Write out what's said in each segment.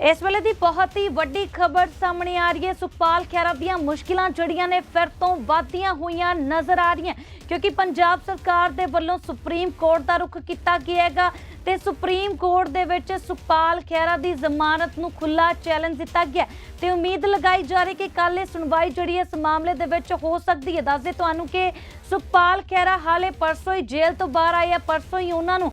ਇਸ ਵੇਲੇ ਦੀ ਬਹੁਤ ਹੀ ਵੱਡੀ ਖਬਰ ਸਾਹਮਣੇ ਆ ਰਹੀ ਹੈ। ਸੁਖਪਾਲ ਖਹਿਰਾ ਦੀਆਂ ਮੁਸ਼ਕਿਲਾਂ ਜੜੀਆਂ ਨੇ ਫਿਰ ਤੋਂ ਵਧਦੀਆਂ ਹੋਈਆਂ ਨਜ਼ਰ ਆ ਰਹੀਆਂ, ਕਿਉਂਕਿ ਪੰਜਾਬ ਸਰਕਾਰ ਦੇ ਵੱਲੋਂ ਸੁਪਰੀਮ ਕੋਰਟ ਦਾ ਰੁਖ ਕੀਤਾ ਗਿਆ ਹੈਗਾ ਤੇ ਸੁਪਰੀਮ ਕੋਰਟ ਦੇ ਵਿੱਚ ਸੁਖਪਾਲ ਖਹਿਰਾ ਦੀ ਜ਼ਮਾਨਤ ਨੂੰ ਖੁੱਲਾ ਚੈਲੰਜ ਦਿੱਤਾ ਗਿਆ ਤੇ ਉਮੀਦ ਲਗਾਈ ਜਾ ਰਹੀ ਕਿ ਕੱਲ੍ਹ ਇਹ ਸੁਣਵਾਈ ਜਿਹੜੀ ਹੈ ਇਸ ਮਾਮਲੇ ਦੇ ਵਿੱਚ ਹੋ ਸਕਦੀ ਹੈ। ਦੱਸਦੇ ਤੁਹਾਨੂੰ ਕਿ ਸੁਖਪਾਲ ਖਹਿਰਾ ਹਾਲੇ ਪਰਸੋਂ ਹੀ ਜੇਲ੍ਹ ਤੋਂ ਬਾਹਰ ਆਏ ਆ, ਪਰਸੋਂ ਹੀ ਉਹਨਾਂ ਨੂੰ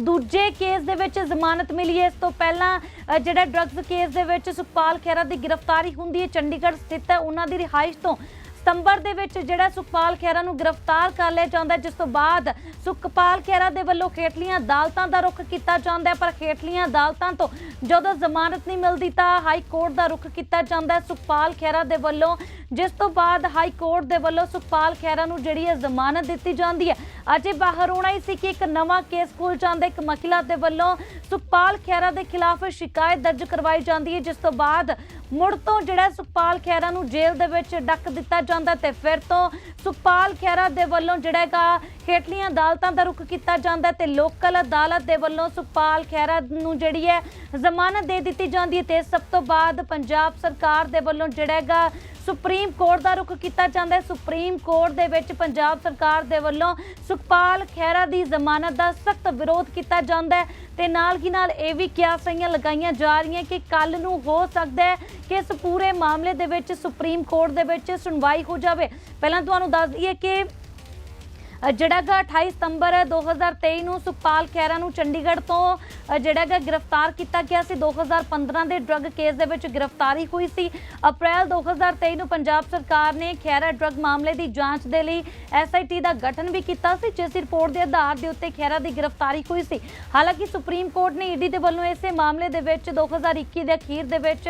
ਦੂਜੇ ਕੇਸ ਦੇ ਵਿੱਚ ਜ਼ਮਾਨਤ ਮਿਲੀ ਹੈ। ਇਸ ਤੋਂ ਪਹਿਲਾਂ ਜਿਹੜਾ ਡਰੱਗਸ ਕੇਸ ਦੇ ਵਿੱਚ ਸੁਖਪਾਲ ਖਹਿਰਾ ਦੀ ਗ੍ਰਿਫਤਾਰੀ ਹੁੰਦੀ ਹੈ। ਚੰਡੀਗੜ੍ਹ ਸਥਿਤ ਹੈ। ਉਹਨਾਂ ਦੀ ਰਿਹਾਇਸ਼ ਤੋਂ ਸਤੰਬਰ ਦੇ ਵਿੱਚ ਜਿਹੜਾ ਸੁਖਪਾਲ ਖਹਿਰਾ ਨੂੰ ਗ੍ਰਿਫਤਾਰ ਕਰ ਲਿਆ ਜਾਂਦਾ ਜਿਸ ਤੋਂ ਬਾਅਦ ਸੁਖਪਾਲ ਖਹਿਰਾ ਦੇ ਵੱਲੋਂ ਖੇਤਲੀਆਂ ਅਦਾਲਤਾਂ ਦਾ ਰੁਖ ਕੀਤਾ ਜਾਂਦਾ ਪਰ ਖੇਤਲੀਆਂ ਅਦਾਲਤਾਂ ਤੋਂ ਜਦੋਂ ਜ਼ਮਾਨਤ ਨਹੀਂ ਮਿਲਦੀ ਤਾਂ ਹਾਈ ਕੋਰਟ ਦਾ ਰੁਖ ਕੀਤਾ ਜਾਂਦਾ ਸੁਖਪਾਲ ਖਹਿਰਾ ਦੇ ਵੱਲੋਂ, ਜਿਸ ਤੋਂ ਬਾਅਦ ਹਾਈ ਕੋਰਟ ਦੇ ਵੱਲੋਂ ਸੁਖਪਾਲ ਖਹਿਰਾ ਨੂੰ ਜਿਹੜੀ ਹੈ ਜ਼ਮਾਨਤ ਦਿੱਤੀ ਜਾਂਦੀ ਹੈ। ਅਜੇ ਬਾਹਰ ਹੋਣਾ ਹੀ ਸੀ ਕਿ ਇੱਕ ਨਵਾਂ ਕੇਸ ਖੁੱਲ ਜਾਂਦਾ ਇੱਕ ਮਹਿਲਾ ਦੇ ਵੱਲੋਂ ਸੁਖਪਾਲ ਖਹਿਰਾ ਦੇ ਖਿਲਾਫ ਸ਼ਿਕਾਇਤ ਦਰਜ ਕਰਵਾਈ ਜਾਂਦੀ ਹੈ, ਜਿਸ ਤੋਂ ਬਾਅਦ ਮੁੜ ਤੋਂ ਜਿਹੜਾ ਸੁਖਪਾਲ ਖਹਿਰਾ ਨੂੰ ਜੇਲ੍ਹ ਦੇ ਵਿੱਚ ਡੱਕ ਦਿੱਤਾ ਜਾਂਦਾ ਤੇ ਫਿਰ ਤੋਂ ਸੁਖਪਾਲ ਖਹਿਰਾ ਦੇ ਵੱਲੋਂ ਜਿਹੜਾ ਹੈਗਾ ਹੇਠਲੀਆਂ ਅਦਾਲਤਾਂ ਦਾ ਰੁਖ ਕੀਤਾ ਜਾਂਦਾ ਤੇ ਲੋਕਲ ਅਦਾਲਤ ਦੇ ਵੱਲੋਂ ਸੁਖਪਾਲ ਖਹਿਰਾ ਨੂੰ ਜਿਹੜੀ ਹੈ ਜ਼ਮਾਨਤ ਦੇ ਦਿੱਤੀ ਜਾਂਦੀ ਹੈ ਤੇ ਸਭ ਤੋਂ ਬਾਅਦ ਪੰਜਾਬ ਸਰਕਾਰ ਦੇ ਵੱਲੋਂ ਜਿਹੜਾ ਹੈਗਾ ਸੁਪਰੀਮ ਕੋਰਟ ਦਾ ਰੁਖ ਕੀਤਾ ਜਾਂਦਾ ਹੈ। ਸੁਪਰੀਮ ਕੋਰਟ ਦੇ ਵਿੱਚ ਪੰਜਾਬ ਸਰਕਾਰ ਦੇ ਵੱਲੋਂ ਸੁਖਪਾਲ ਖਹਿਰਾ ਦੀ ਜ਼ਮਾਨਤ ਦਾ ਸਖਤ ਵਿਰੋਧ ਕੀਤਾ ਜਾਂਦਾ ਹੈ। ਤੇ ਨਾਲ ਕੀ ਨਾਲ ਇਹ ਵੀ ਕਿਆਸਾਂ ਲਗਾਈਆਂ ਜਾ ਰਹੀਆਂ ਕਿ ਕੱਲ ਨੂੰ ਹੋ ਸਕਦਾ ਹੈ ਕਿ ਇਸ ਪੂਰੇ ਮਾਮਲੇ ਦੇ ਵਿੱਚ ਸੁਪਰੀਮ ਕੋਰਟ ਦੇ ਵਿੱਚ ਸੁਣਵਾਈ ਹੋ ਜਾਵੇ। ਪਹਿਲਾਂ ਤੁਹਾਨੂੰ ਦੱਸ ਦਈਏ ਕਿ ਜਿਹੜਾ ਗਾ 28 ਸਤੰਬਰ 2023 ਨੂੰ ਸੁਖਪਾਲ ਖਹਿਰਾ ਨੂੰ ਚੰਡੀਗੜ੍ਹ ਤੋਂ ਜਿਹੜਾ ਗਾ ਗ੍ਰਿਫਤਾਰ ਕੀਤਾ ਗਿਆ ਸੀ। 2015 ਦੇ ਡਰੱਗ ਕੇਸ ਦੇ ਵਿੱਚ ਗ੍ਰਿਫਤਾਰੀ ਹੋਈ ਸੀ। ਅਪ੍ਰੈਲ 2023 ਨੂੰ ਪੰਜਾਬ ਸਰਕਾਰ ਨੇ ਖਹਿਰਾ ਡਰੱਗ ਮਾਮਲੇ ਦੀ ਜਾਂਚ ਦੇ ਲਈ ਐਸਆਈਟੀ ਦਾ ਗਠਨ ਵੀ ਕੀਤਾ ਸੀ, ਜਿਸ ਰਿਪੋਰਟ ਦੇ ਆਧਾਰ ਦੇ ਉੱਤੇ ਖਹਿਰਾ ਦੀ ਗ੍ਰਿਫਤਾਰੀ ਹੋਈ ਸੀ। ਹਾਲਾਂਕਿ ਸੁਪਰੀਮ ਕੋਰਟ ਨੇ ਈਡੀ ਦੇ ਵੱਲੋਂ ਇਸੇ ਮਾਮਲੇ ਦੇ ਵਿੱਚ 2021 ਦੇ ਅਖੀਰ ਦੇ ਵਿੱਚ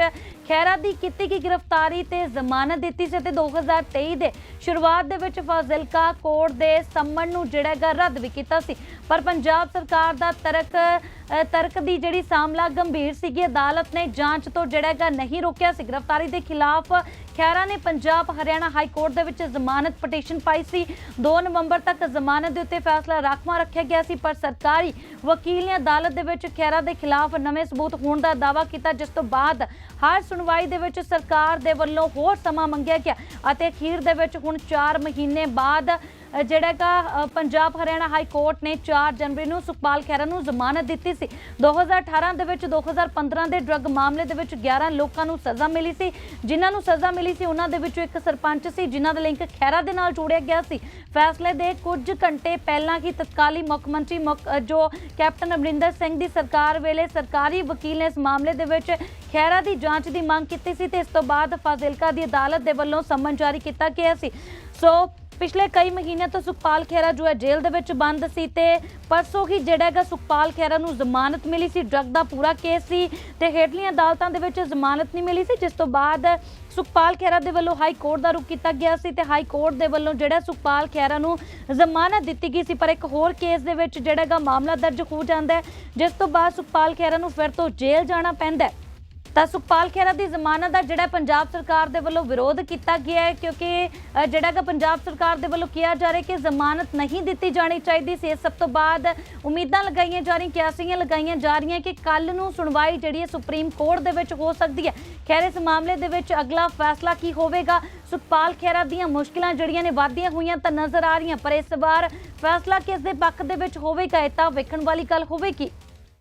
ਖਹਿਰਾ ਦੀ ਕੀਤੀ ਗਈ ਗ੍ਰਿਫਤਾਰੀ ਤੇ ਜ਼ਮਾਨਤ ਦਿੱਤੀ ਸੀ ਤੇ 2023 ਦੇ ਸ਼ੁਰੂਆਤ ਦੇ ਵਿੱਚ ਫਾਜ਼ਿਲਕਾ ਕੋਰਟ ਦੇ ਸੰਮਣ ਨੂੰ ਜਿਹੜਾ ਹੈਗਾ ਰੱਦ ਵੀ ਕੀਤਾ ਸੀ। ਪਰ ਪੰਜਾਬ ਸਰਕਾਰ ਦਾ ਤਰਕ ਤਰਕ ਦੀ ਜਿਹੜੀ ਸਾਮਲਾ ਗੰਭੀਰ ਸੀਗੀ, ਅਦਾਲਤ ਨੇ ਜਾਂਚ ਤੋਂ ਜਿਹੜਾ ਨਹੀਂ ਰੋਕਿਆ ਸੀ। ਗ੍ਰਿਫਤਾਰੀ ਦੇ ਖਿਲਾਫ ਖਹਿਰਾ ਨੇ ਪੰਜਾਬ, ਹਰਿਆਣਾ ਹਾਈ ਕੋਰਟ ਦੇ ਵਿੱਚ ਜ਼ਮਾਨਤ ਪਟੀਸ਼ਨ ਪਾਈ ਸੀ। 2 ਨਵੰਬਰ ਤੱਕ ਜ਼ਮਾਨਤ ਦੇ ਉੱਤੇ ਫੈਸਲਾ ਰਾਖਵਾਂ ਰੱਖਿਆ ਗਿਆ ਸੀ, ਪਰ ਸਰਕਾਰੀ ਵਕੀਲ ਨੇ ਅਦਾਲਤ ਦੇ ਵਿੱਚ ਖਹਿਰਾ ਦੇ ਖਿਲਾਫ ਨਵੇਂ ਸਬੂਤ ਹੋਣ ਦਾ ਦਾਅਵਾ ਕੀਤਾ, ਜਿਸ ਤੋਂ ਬਾਅਦ ਹਰ ਸੁਣਵਾਈ ਦੇ ਵਿੱਚ ਸਰਕਾਰ ਦੇ ਵੱਲੋਂ ਹੋਰ ਸਮਾਂ ਮੰਗਿਆ ਗਿਆ ਅਤੇ ਅਖੀਰ ਦੇ ਵਿੱਚ ਹੁਣ 4 ਮਹੀਨੇ ਬਾਅਦ ਜਿਹੜਾ ਕਾ ਪੰਜਾਬ ਹਰਿਆਣਾ ਹਾਈ ਕੋਰਟ ਨੇ 4 ਜਨਵਰੀ ਨੂੰ ਸੁਖਪਾਲ ਖਹਿਰਾ ਨੂੰ ਜ਼ਮਾਨਤ ਦਿੱਤੀ ਸੀ। 2018 ਦੇ ਵਿੱਚ 2015 ਦੇ ਡਰੱਗ ਮਾਮਲੇ ਦੇ ਵਿੱਚ 11 ਲੋਕਾਂ ਨੂੰ ਸਜ਼ਾ ਮਿਲੀ ਸੀ। ਜਿਨ੍ਹਾਂ ਨੂੰ ਸਜ਼ਾ ਮਿਲੀ ਸੀ, ਉਹਨਾਂ ਦੇ ਵਿੱਚੋਂ ਇੱਕ ਸਰਪੰਚ ਸੀ, ਜਿਨ੍ਹਾਂ ਦਾ ਲਿੰਕ ਖਹਿਰਾ ਦੇ ਨਾਲ ਜੋੜਿਆ ਗਿਆ ਸੀ। ਫੈਸਲੇ ਦੇ ਕੁਝ ਘੰਟੇ ਪਹਿਲਾਂ ਹੀ ਤਤਕਾਲੀ ਮੁੱਖ ਮੰਤਰੀ ਮੁੱਖ- ਜੋ ਕੈਪਟਨ ਅਮਰਿੰਦਰ ਸਿੰਘ ਦੀ ਸਰਕਾਰ ਵੇਲੇ ਸਰਕਾਰੀ ਵਕੀਲ ਨੇ ਇਸ ਮਾਮਲੇ ਦੇ ਵਿੱਚ ਖਹਿਰਾ ਦੀ ਜਾਂਚ ਦੀ ਮੰਗ ਕੀਤੀ ਸੀ ਤੇ ਇਸ ਤੋਂ ਬਾਅਦ ਫਾਜ਼ਿਲਕਾ ਦੀ ਅਦਾਲਤ ਦੇ ਵੱਲੋਂ ਸਮਨ ਜਾਰੀ ਕੀਤਾ ਗਿਆ ਸੀ। ਸੋ ਪਿਛਲੇ ਕਈ ਮਹੀਨਿਆਂ ਤੋਂ ਸੁਖਪਾਲ ਖਹਿਰਾ ਜੋ ਹੈ ਜੇਲ੍ਹ ਦੇ ਵਿੱਚ ਬੰਦ ਸੀ ਤੇ ਪਰਸੋਂ ਹੀ ਜਿਹੜਾ ਹੈਗਾ ਸੁਖਪਾਲ ਖਹਿਰਾ ਨੂੰ ਜ਼ਮਾਨਤ ਮਿਲੀ ਸੀ, ਡਰੱਗ ਦਾ ਪੂਰਾ ਕੇਸ ਸੀ ਤੇ ਹੇਠਲੀਆਂ ਅਦਾਲਤਾਂ ਦੇ ਵਿੱਚ ਜ਼ਮਾਨਤ ਨਹੀਂ ਮਿਲੀ ਸੀ, ਜਿਸ ਤੋਂ ਬਾਅਦ ਸੁਖਪਾਲ ਖਹਿਰਾ ਦੇ ਵੱਲੋਂ ਹਾਈ ਕੋਰਟ ਦਾ ਰੁਖ ਕੀਤਾ ਗਿਆ ਸੀ ਤੇ ਹਾਈ ਕੋਰਟ ਦੇ ਵੱਲੋਂ ਜਿਹੜਾ ਸੁਖਪਾਲ ਖਹਿਰਾ ਨੂੰ ਜ਼ਮਾਨਤ ਦਿੱਤੀ ਗਈ ਸੀ, ਪਰ ਇੱਕ ਹੋਰ ਕੇਸ ਦੇ ਵਿੱਚ ਜਿਹੜਾ ਹੈਗਾ ਮਾਮਲਾ ਦਰਜ ਹੋ ਜਾਂਦਾ ਹੈ, ਜਿਸ ਤੋਂ ਬਾਅਦ ਸੁਖਪਾਲ ਖਹਿਰਾ ਨੂੰ ਫਿਰ ਤੋਂ ਜੇਲ੍ਹ ਜਾਣਾ ਪੈਂਦਾ ਹੈ। ਤਾਂ ਸੁਖਪਾਲ ਖਹਿਰਾ ਦੀ ਜ਼ਮਾਨਤ ਦਾ ਜਿਹੜਾ ਪੰਜਾਬ ਸਰਕਾਰ ਦੇ ਵੱਲੋਂ ਵਿਰੋਧ ਕੀਤਾ ਗਿਆ ਹੈ, ਕਿਉਂਕਿ ਜਿਹੜਾ ਕਿ ਪੰਜਾਬ ਸਰਕਾਰ ਦੇ ਵੱਲੋਂ ਕਿਹਾ ਜਾ ਰਿਹਾ ਕਿ ਜ਼ਮਾਨਤ ਨਹੀਂ ਦਿੱਤੀ ਜਾਣੀ ਚਾਹੀਦੀ ਸੀ। ਇਸ ਸਭ ਤੋਂ ਬਾਅਦ ਉਮੀਦਾਂ ਲਗਾਈਆਂ ਜਾ ਰਹੀਆਂ, ਕਿਆਸੀਆਂ ਲਗਾਈਆਂ ਜਾ ਰਹੀਆਂ ਕਿ ਕੱਲ ਨੂੰ ਸੁਣਵਾਈ ਜਿਹੜੀ ਹੈ ਸੁਪਰੀਮ ਕੋਰਟ ਦੇ ਵਿੱਚ ਹੋ ਸਕਦੀ ਹੈ। ਖੈਰ, ਇਸ ਮਾਮਲੇ ਦੇ ਵਿੱਚ ਅਗਲਾ ਫੈਸਲਾ ਕੀ ਹੋਵੇਗਾ? ਸੁਖਪਾਲ ਖਹਿਰਾ ਦੀਆਂ ਮੁਸ਼ਕਿਲਾਂ ਜਿਹੜੀਆਂ ਨੇ ਵਾਧੀਆਂ ਹੋਈਆਂ ਤਾਂ ਨਜ਼ਰ ਆ ਰਹੀਆਂ, ਪਰ ਇਸ ਵਾਰ ਫੈਸਲਾ ਕਿਸ ਦੇ ਪੱਖ ਦੇ ਵਿੱਚ ਹੋਵੇਗਾ, ਇਹ ਤਾਂ ਵੇਖਣ ਵਾਲੀ ਗੱਲ ਹੋਵੇਗੀ।